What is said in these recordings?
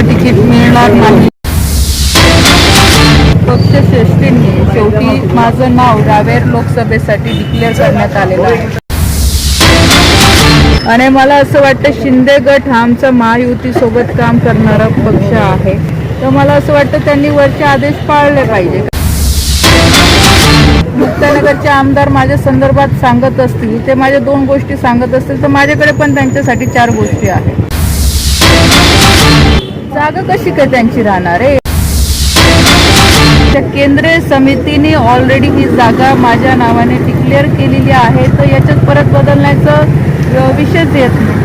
मला तिकीट मिळणार नाही. पक्ष श्रेष्ठींनी शेवटी माझं नाव रावेर लोकसभेसाठी डिक्लेअर करण्यात आलेलं आहे. आणि मला असं वाटतं शिंदे गट हा आमचा महायुतीसोबत काम करणारा पक्ष आहे. तर मला असं वाटतं त्यांनी वरचे आदेश पाळले पाहिजे. मुक्तानगरचे आमदार माझ्या संदर्भात सांगत असतील ते माझ्या दोन गोष्टी सांगत असतील तर माझ्याकडे पण त्यांच्यासाठी चार गोष्टी आहेत. जागा कशी काय त्यांची राहणार आहे? त्या केंद्रीय समितीने ऑलरेडी ही जागा माझ्या नावाने डिक्लेअर केलेली आहे. तर याच्यात परत बदलण्याचं विषयच येत नाही.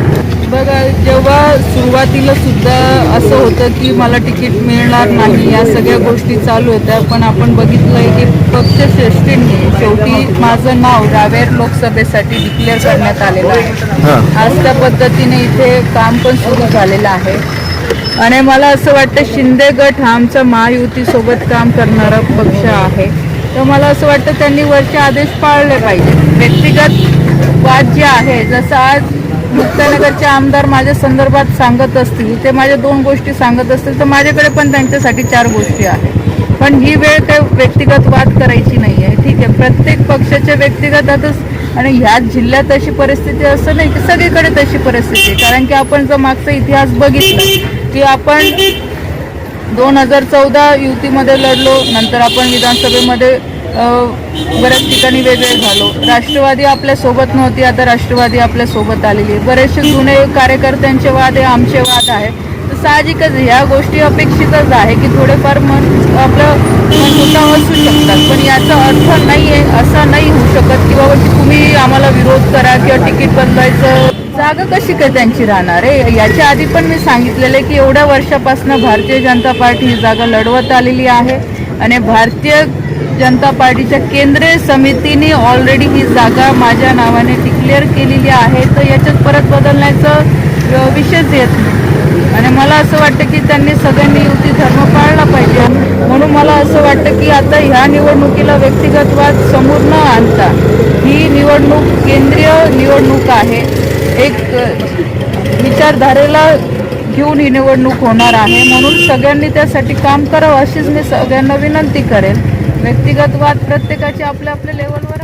बघा जेव्हा सुरुवातीला सुद्धा असं होतं की मला तिकीट मिळणार नाही या सगळ्या गोष्टी चालू होत्या. पण आपण बघितलंय की पक्षश्रेष्ठींनी शेवटी माझं नाव रावेर लोकसभेसाठी डिक्लेअर करण्यात आलेलं आहे. आज त्या पद्धतीने इथे काम पण सुरू झालेलं आहे. आणि मला असं वाटतं शिंदे गट हा आमचा महायुतीसोबत काम करणारा पक्ष आहे. तर मला असं वाटतं त्यांनी वरचे आदेश पाळले पाहिजे. व्यक्तिगत वाद जे आहे जसं आज मुक्तानगरचे आमदार माझ्या संदर्भात सांगत असतील ते माझ्या दोन गोष्टी सांगत असतील तर माझ्याकडे पण त्यांच्यासाठी चार गोष्टी आहेत. पण ही वेळ काही व्यक्तिगत वाद करायची नाही आहे ठीक आहे प्रत्येक पक्षाच्या व्यक्तिगत आता आणि ह्याच जिल्ह्यात अशी परिस्थिती असं नाही की सगळीकडे तशी परिस्थिती आहे. कारण की आपण जर मागचा इतिहास बघितला की आपण दोन हजार चौदा युतीमध्ये लढलो नंतर आपण विधानसभेमध्ये बऱ्याच ठिकाणी वेगळे झालो. राष्ट्रवादी आपल्यासोबत नव्हती आता राष्ट्रवादी आपल्यासोबत आलेली आहे. बरेचसे जुने कार्यकर्त्यांचे वाद आहे आमचे वाद आहे. तर साहजिकच ह्या गोष्टी अपेक्षितच आहे की थोडेफार मन आपलं मनमुटाव असू शकतात. पण याचा अर्थ नाही आहे असा नाही होऊ शकत की बाबा तुम्ही आम्हाला विरोध करा किंवा तिकीट बदलायचं जागा कशी काय त्यांची राहणार आहे? याच्या आधी पण मी सांगितलेलं आहे की एवढ्या वर्षापासून भारतीय जनता पार्टी ही जागा लढवत आलेली आहे आणि भारतीय जनता पार्टीच्या केंद्रीय समितीने ऑलरेडी ही जागा माझ्या नावाने डिक्लेअर केलेली आहे. तर याच्यात परत बदलण्याचं विषयच येत नाही. आणि मला असं वाटतं की त्यांनी सगळ्यांनी युती धर्म पाळला पाहिजे. म्हणून मला असं वाटतं की आता ह्या निवडणुकीला व्यक्तिगतवाद समोर न आणता ही निवडणूक केंद्रीय निवडणूक आहे. एक विचारधारेला घेऊन ही निवडणूक होणार आहे. म्हणून सगळ्यांनी त्यासाठी काम करावं अशीच मी सगळ्यांना विनंती करेन. व्यक्तिगत वाद प्रत्येकाचे आपल्या आपल्या लेवलवर